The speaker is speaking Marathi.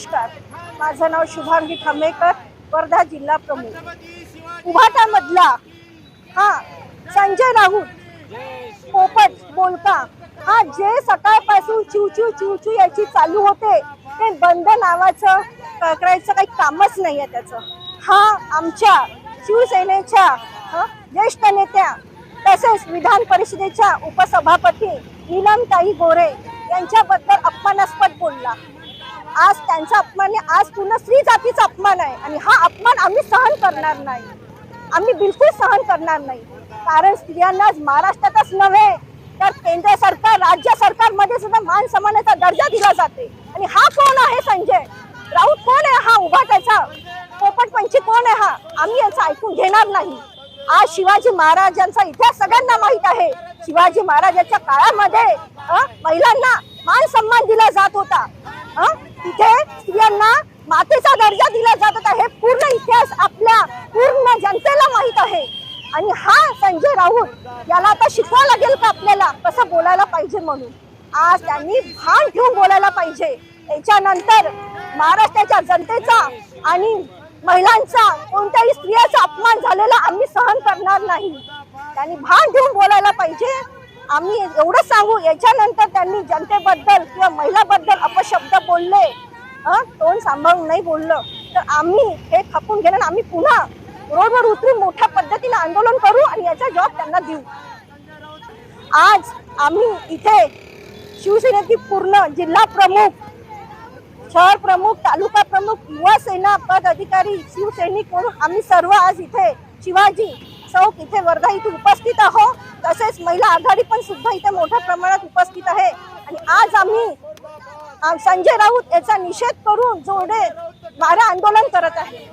नमस्कार. माझं नाव शुभांगी खामेकर वर्धा जिल्हा प्रमुख. उभाटामधला हा संजय राऊत पोपट बोलका हा जे सकाळपासून चिवचिव चिवचिव याची चालू होते ते बंद नावाचं करायचं काही कामच नाही आहे त्याचं. हा आमच्या शिवसेनेच्या ज्येष्ठ नेत्या तसेच विधान परिषदेच्या उपसभापती नीलमताई गोरे यांच्याबद्दल अपमानास्पद बोलला. आज त्यांचा अपमान आहे, आज पूर्ण स्त्री जातीचा अपमान आहे. आणि हा अपमान आम्ही सहन करणार नाही. आम्ही बिलकुल सहन करणार नाही. कारण स्त्रियांना आज महाराष्ट्रातच नव्हे तर केंद्र सरकार राज्य सरकारमध्ये सुद्धा मान समानाचा दर्जा दिला जाते. आणि हा कोण आहे संजय? राऊत कोण आहे हा उभा त्याचा? पोपटपंची कोण आहे हा? आम्ही याचं ऐकून घेणार नाही. आज शिवाजी महाराजांचा इतिहास सगळ्यांना माहीत आहे. शिवाजी महाराजांच्या काळामध्ये महिलांना मान सन्मान दिला जात होता. तिथे स्त्रियांना मातेचा दर्जा दिला जात होता. हे पूर्ण इतिहास आपल्या पूर्ण जनतेला माहीत आहे. आणि हा संजय राऊत याला आता शिकवावं लागेल का आपल्याला? कसं बोलायला पाहिजे म्हणून? आज त्यांनी भान ठेवून बोलायला पाहिजे. त्याच्यानंतर महाराष्ट्राच्या जनतेचा आणि महिलांचा कोणत्याही स्त्रियाचा अपमान झालेला आम्ही सहन करणार नाही. त्यांनी भान ठेवून बोलायला पाहिजे. आम्ही एवढं सांगू याच्यानंतर त्यांनी जनतेबद्दल किंवा महिलाबद्दल अपशब्द बोलले. तोंड सांभाळून नाही बोललं. तर आम्ही हे खपून घेणार आम्ही पुन्हा रोडवर उतरून मोठ्या पद्धतीने आंदोलन करू आणि याचा जॉब त्यांना देऊ. आज आम्ही इथे शिवसेनेची पूर्ण जिल्हा प्रमुख शहर प्रमुख तालुका प्रमुख युवा सेना पद अधिकारी शिवसैनिक म्हणून आम्ही सर्व आज इथे शिवाजी चौक इथे वर्धा इथे उपस्थित आहो. तसेच महिला आघाडी पण सुद्धा इथे मोठ्या प्रमाणात उपस्थित आहे. आणि आज आम्ही संजय राऊत याचा निषेध करून जोडे मारा आंदोलन करत आहे.